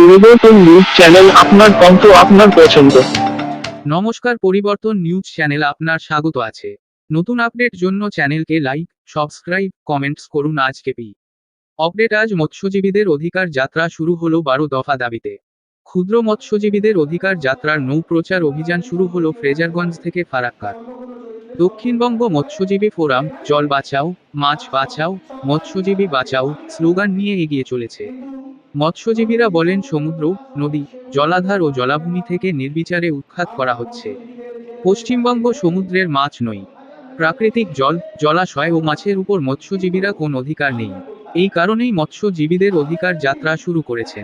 পরিবর্তন news channel আপনার কণ্ঠ, আপনার পছন্দ। নমস্কার, পরিবর্তন নিউজ চ্যানেল আপনার স্বাগত আছে। নতুন আপডেট জন্য চ্যানেলকে লাইক, সাবস্ক্রাইব, কমেন্টস করুন আজকে পি। আপডেট আজ মৎস্যজীবীদের অধিকার যাত্রা শুরু হলো বারো দফা দাবিতে। ক্ষুদ্র মৎস্যজীবীদের অধিকার যাত্রার নৌ প্রচার অভিযান শুরু হলো ফ্রেজারগঞ্জ থেকে ফারাক্কার। দক্ষিণবঙ্গ মৎস্যজীবী ফোরাম, জল বাঁচাও, মাছ বাঁচাও, মৎস্যজীবী বাঁচাও, স্লোগান নিয়ে এগিয়ে চলেছে। মৎস্যজীবীরা বলেন, সমুদ্র, নদী, জলাধার ও জলাভূমি থেকে নির্বিচারে উৎখাত করা হচ্ছে। পশ্চিমবঙ্গ সমুদ্রের মাছ নই। প্রাকৃতিক জল, জলাশয় ও মাছের উপর মৎস্যজীবীরা কোন অধিকার নেই। এই কারণেই মৎস্যজীবীদের অধিকার যাত্রা শুরু করেছে।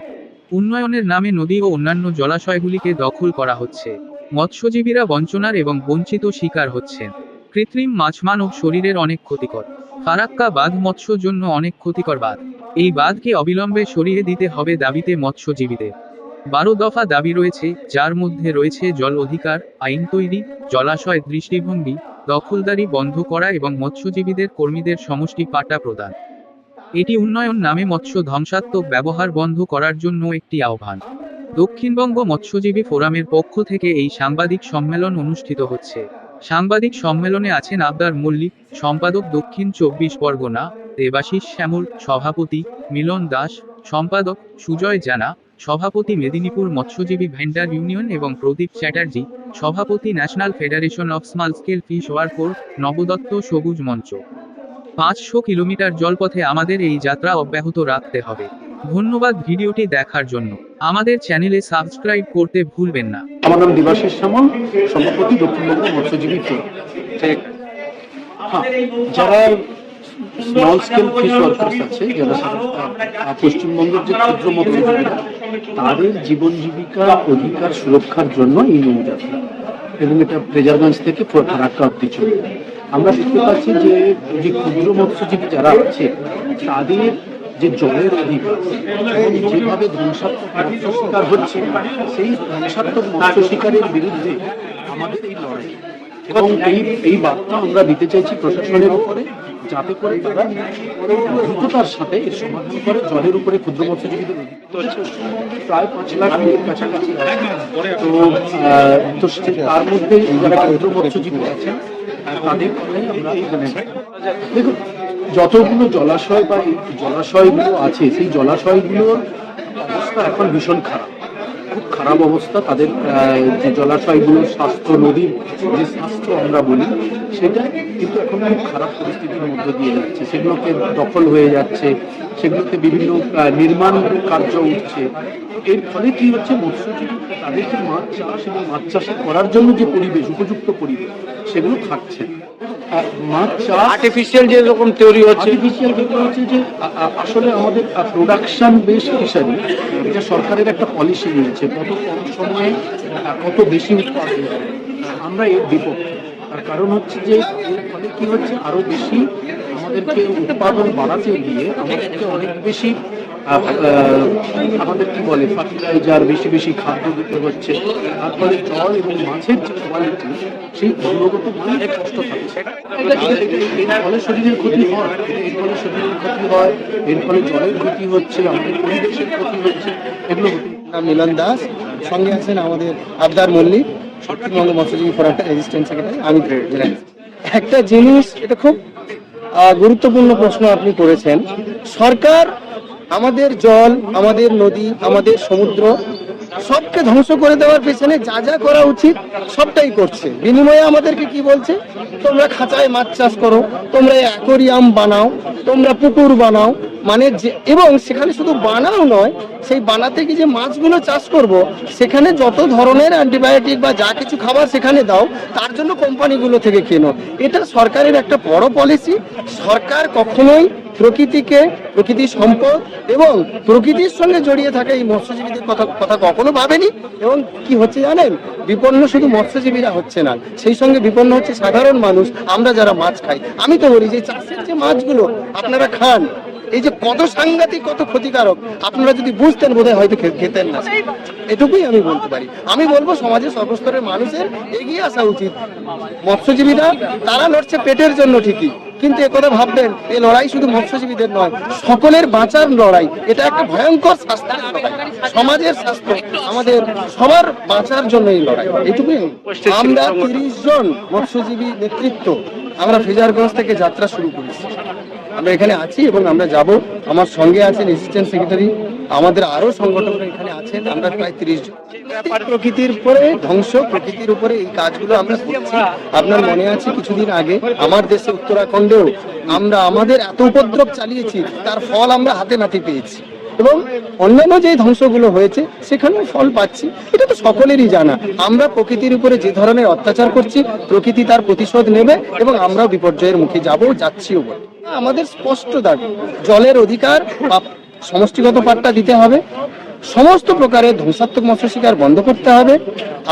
উন্নয়নের নামে নদী ও অন্যান্য জলাশয়গুলিকে দখল করা হচ্ছে। মৎস্যজীবীরা বঞ্চনার এবং বঞ্চিত শিকার হচ্ছেন। কৃত্রিম মাছ মানব শরীরের অনেক ক্ষতিকর। ফারাক্কা বাঁধ মৎস্য জন্য অনেক ক্ষতিকর বাঁধ এই বাঁধকে অবিলম্বে সরিয়ে দিতে হবে দাবিতে মৎস্যজীবীদের। বারো দফা দাবি রয়েছে, যার মধ্যে রয়েছে জল অধিকার, আইন তৈরি, জলাশয় দৃষ্টিভঙ্গি, দখলদারি বন্ধ করা এবং মৎস্যজীবীদের কর্মীদের সমষ্টি পাটা প্রদান। এটি উন্নয়ন নামে মৎস্য ধ্বংসাত্মক ব্যবহার বন্ধ করার জন্য একটি আহ্বান। দক্ষিণবঙ্গ মৎস্যজীবী ফোরামের পক্ষ থেকে এই সাংবাদিক সম্মেলন অনুষ্ঠিত হচ্ছে। সাংবাদিক সম্মেলনে আছেন আবদার মল্লিক, সম্পাদক দক্ষিণ চব্বিশ পরগনা দেবাশিস শ্যামল সভাপতি, মিলন দাস, সম্পাদক সুজয় জানা, সভাপতি মেদিনীপুর মৎস্যজীবী ভেন্ডার ইউনিয়ন এবং প্রদীপ চ্যাটার্জি, সভাপতি national federation of small scale fish worker Nabadatta Sabuj Mancha. পাঁচশো কিলোমিটার জলপথে আমাদের এই যাত্রা অব্যাহত রাখতে হবে। ধন্যবাদ ভিডিওটি দেখার জন্য। আমাদের চ্যানেলে সাবস্ক্রাইব করতে ভুলবেন না। আমার নাম দিবাশিস সামল সভাপতি দক্ষিণবঙ্গ মৎস্যজীবী হ্যাঁ যারা স্মল স্কেল ফিশ ওয়ার্কার্স আছে যারা পশ্চিমবঙ্গের যে ক্ষুদ্র মৎস্যজীবীরা তাদের জীবন জীবিকা অধিকার সুরক্ষার জন্য এই নৌযাত্রা এবং এটা প্রেজারগঞ্জ থেকে ফারাক্কা অব্দি চলবে আমরা দেখতে পাচ্ছি যে যে ক্ষুদ্র মৎস্যজীবী যারা আছে, তাদের যে জলের অধিকার যেভাবে ধ্বংসাত্মক মৎস্য শিকার হচ্ছে, সেই ধ্বংসাত্মক মৎস্য শিকারের বিরুদ্ধে আমাদের এই লড়াই। এবং এই এই বার্তা আমরা দিতে চাইছি প্রশাসনের উপরে। যাতে করে তারা দ্রুততার সাথে এর সমাধান করে, জলের উপরে ক্ষুদ্র মৎস্যজীবীদের পশ্চিমবঙ্গে প্রায় পাঁচ লাখ কাছাকাছি তো তো তার মধ্যে যারা ক্ষুদ্র মৎস্যজীবী আছেন, তাদের এখানে দেখুন, যতগুলো জলাশয় বা জলাশয়গুলো আছে, সেই জলাশয়গুলোর অবস্থা এখন ভীষণ খারাপ। খুব খারাপ অবস্থা, তাদের যে জলাশয়গুলোর স্বাস্থ্য নদীর যে স্বাস্থ্য আমরা বলি, সেটা কিন্তু এখন খুব খারাপ পরিস্থিতির মধ্য দিয়ে যাচ্ছে সেগুলোকে দখল হয়ে যাচ্ছে, সেগুলোতে বিভিন্ন নির্মাণ কার্য উঠছে এর ফলে কি হচ্ছে, মৎস্যজীবী তাদের যে মাছ চাষ এবং মাছ চাষ করার জন্য যে পরিবেশ, উপযুক্ত পরিবেশ, সেগুলো থাকছে না। আর্টিফিশিয়াল যে রকম তৈরি হচ্ছে। আর্টিফিশিয়াল ব্যাপার হচ্ছে যে আসলে আমাদের প্রোডাকশন বেসড হিসাবে এটা সরকারের একটা পলিসি রয়েছে কত কম সময়ে কত বেশি উৎপাদন আমরা এর বিপক্ষে। তার কারণ হচ্ছে যে এর ফলে কি হচ্ছে? আরও বেশি আমাদেরকে উৎপাদন বাড়াতে গিয়ে আমাদেরকে অনেক বেশি আমাদের কি বলে? ফার্টিলাইজার বেশি বেশি খাদ্য দিতে হচ্ছে। তার ফলে জল এবং মাছের যে কোয়ালিটি সেই গুণগত মান কষ্ট থাকছে এর ফলে শরীরের ক্ষতি হয়। এর ফলে শরীরের ক্ষতি হয় এর ফলে জলের ক্ষতি হচ্ছে আমাদের পরিবেশের ক্ষতি হচ্ছে এগুলো নাম মিলন দাস সঙ্গে আছেন আমাদের আবদার মল্লিক পশ্চিমবঙ্গ মৎস্যজীবী ফোরামটা রেজিস্ট্যান্ট সেক্রেটারি আমি একটা জিনিস এটা খুব গুরুত্বপূর্ণ প্রশ্ন আপনি করেছেন। সরকার আমাদের জল, আমাদের নদী, আমাদের সমুদ্র, সবকে ধ্বংস করে দেওয়ার পেছনে যা যা করা উচিত, সবটাই করছে। বিনিময়ে আমাদেরকে কি বলছে? তোমরা খাঁচায় মাছ চাষ করো, তোমরা অ্যাকোরিয়াম বানাও, তোমরা পুকুর বানাও মানে যে এবং সেখানে শুধু বানাও নয়, সেই বানাতে গিয়ে যে মাছগুলো চাষ করব, সেখানে যত ধরনের অ্যান্টিবায়োটিক বা যা কিছু খাবার সেখানে দাও, তার জন্য কোম্পানিগুলো থেকে কেনো। এটা সরকারের একটা বড় পলিসি সরকার কখনোই প্রকৃতিকে প্রকৃতির সম্পদ এবং প্রকৃতির সঙ্গে জড়িয়ে থাকা এই মৎস্যজীবীদের কথা কথা কখনো ভাবেনি। এবং কি হচ্ছে জানেন? বিপন্ন শুধু মৎস্যজীবীরা হচ্ছে না। সেই সঙ্গে বিপন্ন হচ্ছে সাধারণ মানুষ। আমরা যারা মাছ খাই, আমি তো বলি যে চাষের যে মাছগুলো, আপনারা খান। এই যে কত সাংঘাতিক কত ক্ষতিকারক আপনারা যদি বুঝতেন বোধহয় হয়তো খেতেন না। এটুকুই আমি বলতে পারি। আমি বলব সমাজের সর্বস্তরের মানুষের এগিয়ে আসা উচিত। মৎস্যজীবীরা তারা লড়ছে পেটের জন্য ঠিকই কিন্তু একথা ভাববেন এই লড়াই শুধু মৎস্যজীবীদের নয় সকলের বাঁচার লড়াই এটা একটা ভয়ঙ্কর স্বাস্থ্যের লড়াই সমাজের স্বাস্থ্য আমাদের সবার বাঁচার জন্য এই লড়াই। এটুকুই আমরা তিরিশ জন মৎস্যজীবী নেতৃত্ব আমরা ফেজারগঞ্জ থেকে যাত্রা শুরু করেছি। আমরা এখানে আছি এবং আমরা যাব। আমার সঙ্গে আছেন অ্যাসিস্ট্যান্ট সেক্রেটারি আমাদের আরও সংগঠন এখানে আছেন। আমরা প্রায় তিরিশ জন। প্রকৃতির উপরে ধ্বংস, প্রকৃতির উপরে এই কাজগুলো আমরা করছি। আপনার মনে আছে কিছুদিন আগে আমার দেশে উত্তরাখণ্ডেও আমরা, আমাদের এত উপদ্রব চালিয়েছি, তার ফল আমরা হাতে নাতে পেয়েছি। এবং অন্যান্য যে ধ্বংসগুলো হয়েছে, সেখানেও ফল পাচ্ছি। এটা তো সকলেরই জানা। আমরা প্রকৃতির উপরে যে ধরনের অত্যাচার করছি, প্রকৃতি তার প্রতিশোধ নেবে এবং আমরাও বিপর্যয়ের মুখে যাব যাচ্ছিও বলে আমাদের স্পষ্ট দাবি, জলের অধিকার সমষ্টিগত পাট্টা দিতে হবে। সমস্ত প্রকারের ধ্বংসাত্মক মৎস্য শিকার বন্ধ করতে হবে।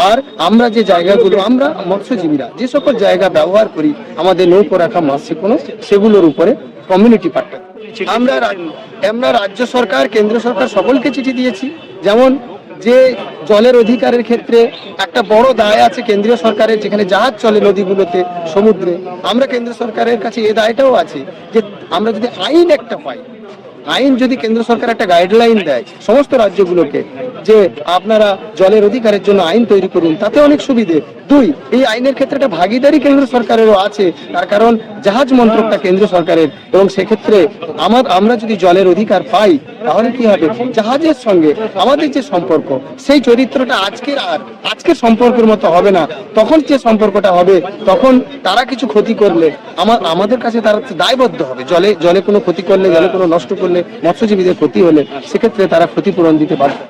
আর আমরা যে জায়গাগুলো, আমরা মৎস্যজীবীরা, যে সকল জায়গা ব্যবহার করি, আমাদের নৌকো রাখা মাছ কোনো সেগুলোর উপরে কমিউনিটি পাট্টা আমরা আমরা রাজ্য সরকার কেন্দ্র সরকার সকলকে চিঠি দিয়েছি। যেমন যে জলের অধিকারের ক্ষেত্রে একটা বড় দায় আছে কেন্দ্রীয় সরকারের যেখানে জাহাজ চলে নদীগুলোতে সমুদ্রে। আমরা কেন্দ্র সরকারের কাছে এ দায়টাও আছে যে আমরা যদি আইন একটা পাই আইন যদি কেন্দ্র সরকার একটা গাইডলাইন দেয় সমস্ত রাজ্যগুলোকে যে আপনারা জলের অধিকারের জন্য আইন তৈরি করুন তাতে অনেক সুবিধে। দুই, এই আইনের ক্ষেত্রে একটা ভাগিদারি কেন্দ্র সরকারেরও আছে। তার কারণ জাহাজ মন্ত্রকটা কেন্দ্র সরকারের। এবং সেক্ষেত্রে আমার আমরা যদি জলের অধিকার পাই, তাহলে কি হবে? জাহাজের সঙ্গে আমাদের যে সম্পর্ক, সেই চরিত্রটা আজকের আর। আজকের সম্পর্কের মতো হবে না। তখন যে সম্পর্কটা হবে, তখন তারা কিছু ক্ষতি করলে আমার আমাদের কাছে তারা দায়বদ্ধ হবে। জলে জলে কোনো ক্ষতি করলে, জলে কোনো নষ্ট করলে, মৎস্যজীবীদের ক্ষতি হলে, সেক্ষেত্রে তারা ক্ষতিপূরণ দিতে পারবে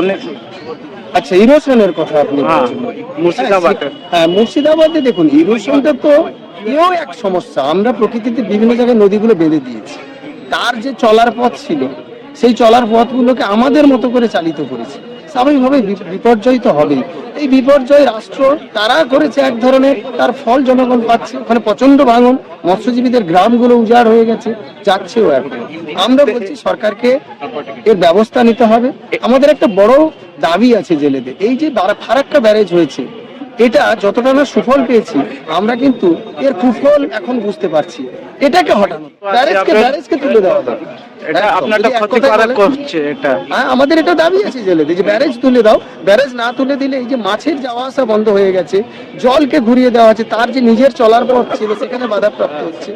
অনেক আচ্ছা ইরোশনের কথা আপনি হ্যাঁ, মুর্শিদাবাদে। হ্যাঁ মুর্শিদাবাদে দেখুন ইরোশনটা তো এও এক সমস্যা। আমরা প্রকৃতিতে বিভিন্ন জায়গায় নদীগুলো বেঁধে দিয়েছি। তার যে চলার পথ ছিল সেই চলার পথগুলোকে আমাদের মতো করে চালিত করেছি। স্বাভাবিকভাবে বিপর্যয় তো হবেই। এই বিপর্যয় রাষ্ট্র তারা করেছে এক ধরনের, তার ফল জনগণ পাচ্ছে। ওখানে প্রচণ্ড ভাঙন, মৎস্যজীবীদের গ্রামগুলো উজাড় হয়ে গেছে, যাচ্ছেও এখন। আমরা বলছি সরকারকে এর ব্যবস্থা নিতে হবে। আমাদের একটা বড় দাবি আছে জেলেদের। এই যে ফারাক্কা ব্যারেজ হয়েছে, এটা যতটা না সুফল পেয়েছি, আমরা কিন্তু এর কুফল এখন বুঝতে পারছি। এটাকে হটানো। ব্যারেজকে ব্যারেজকে তুলে দেওয়া। দরকার। এটা আপনারটা ক্ষতি করা করছে এটা। হ্যাঁ আমাদের এটা দাবি আছে জেলেতে যে ব্যারেজ তুলে দাও। ব্যারেজ না তুলে দিলে এই যে মাছের যাওয়া আসা বন্ধ হয়ে গেছে জলকে ঘুরিয়ে দেওয়া আছে তার যে নিজের চলার পথ ছিল সেখানে বাধাপ্রাপ্ত হচ্ছে।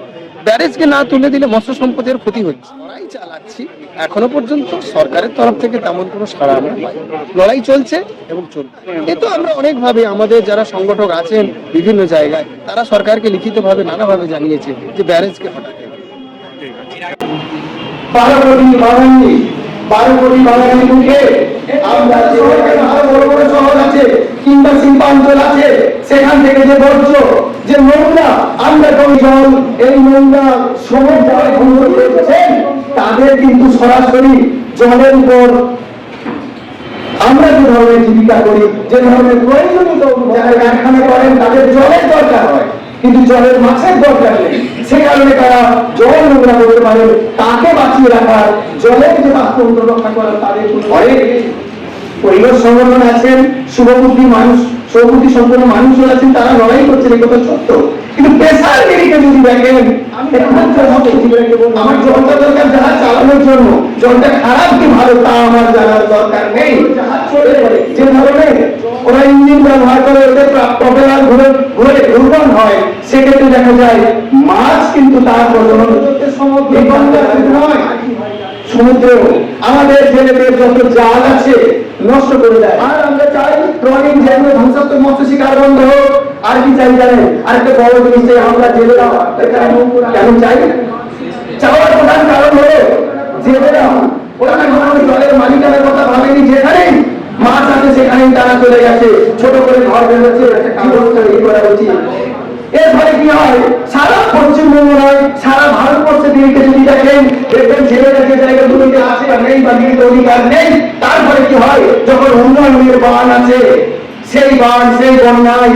ব্যারেজকে না তুলে দিলে মৎস্য সম্পদের ক্ষতি হচ্ছে। লড়াই চালাচ্ছি এখনও পর্যন্ত সরকারের তরফ থেকে তেমন কোনো সাড়া আমরা পাই লড়াই চলছে এবং চলবে। এ তো আমরা অনেকভাবে আমাদের যারা সংগঠক আছেন বিভিন্ন জায়গায় তারা সরকারকে লিখিতভাবে নানাভাবে জানিয়েছে যে ব্যারেজকে হটাতে। বারো কোটি বাঙালি বারো কোটি বাঙালি মুখে আমরা বড় বড় শহর আছে কিংবা শিল্পাঞ্চল আছে, সেখান থেকে যে বর্জ্য, যে নোংরা, আমরা জল এই নোংরা করছেন, তাদের কিন্তু সরাসরি জলের উপর আমরা যে ধরনের জীবিকা করি, যে ধরনের প্রয়োজনীয় যারা কারখানা করেন, তাদের জলের দরকার হয়। কিন্তু জলের মাছের দরকার নেই। সে কারণে তারা জল নোংরা করতে পারে। তাকে বাঁচিয়ে রাখার জলের যে বাস্তব রক্ষা করার তাদের অনেক পরিবেশ সংগঠন আছেন শুভবুদ্ধি মানুষ শুভবুদ্ধি সম্পন্ন মানুষজন আছেন তারা লড়াই করছেন এই কথা সত্য। কিন্তু পেশার নিরিখে যদি দেখেন আমার জলটা দরকার যারা চালানোর জন্য। জলটা খারাপ কি ভালো তা আমার জানার দরকার নেই। যে ধরনের ওরা ইঞ্জিন ব্যবহার করে ওদের প্রপেলার ঘুরে ঘুরে দুর্বল হয়। সেক্ষেত্রে দেখা যায় মাছ কিন্তু তার প্রজনন নয় সমুদ্রেও আমাদের ছেলেদের যত জাল আছে নষ্ট করে দেয়। আর আমরা চাই ট্রলিং যেগুলো ধ্বংসাত্মক মৎস্য শিকার বন্ধ হোক। আর কি চাই জানেন? আর একটা বড় জিনিস চাই আমরা জেলেরা কেন- চাই? চাওয়ার প্রধান কারণ হলো জেলেরা ওরা জলের মালিকানার কথা ভাবেনি যেখানেই মাছ আছে সেখানেই তারা চলে গেছে। ছোট করে ঘর বেরোচ্ছে একটা কাগজ তৈরি করা উচিত। এর ফলে কি হয়? সারা পশ্চিমবঙ্গ নয় সারা ভারতবর্ষে দিকে যদি দেখেন, দেখবেন ছেলেরা যে জায়গাগুলোতে আছে নেই বা দিকে অধিকার নেই। তারপরে কি হয়? যখন উন্নয়নের বান আছে, সেই বান সেই বন্যায়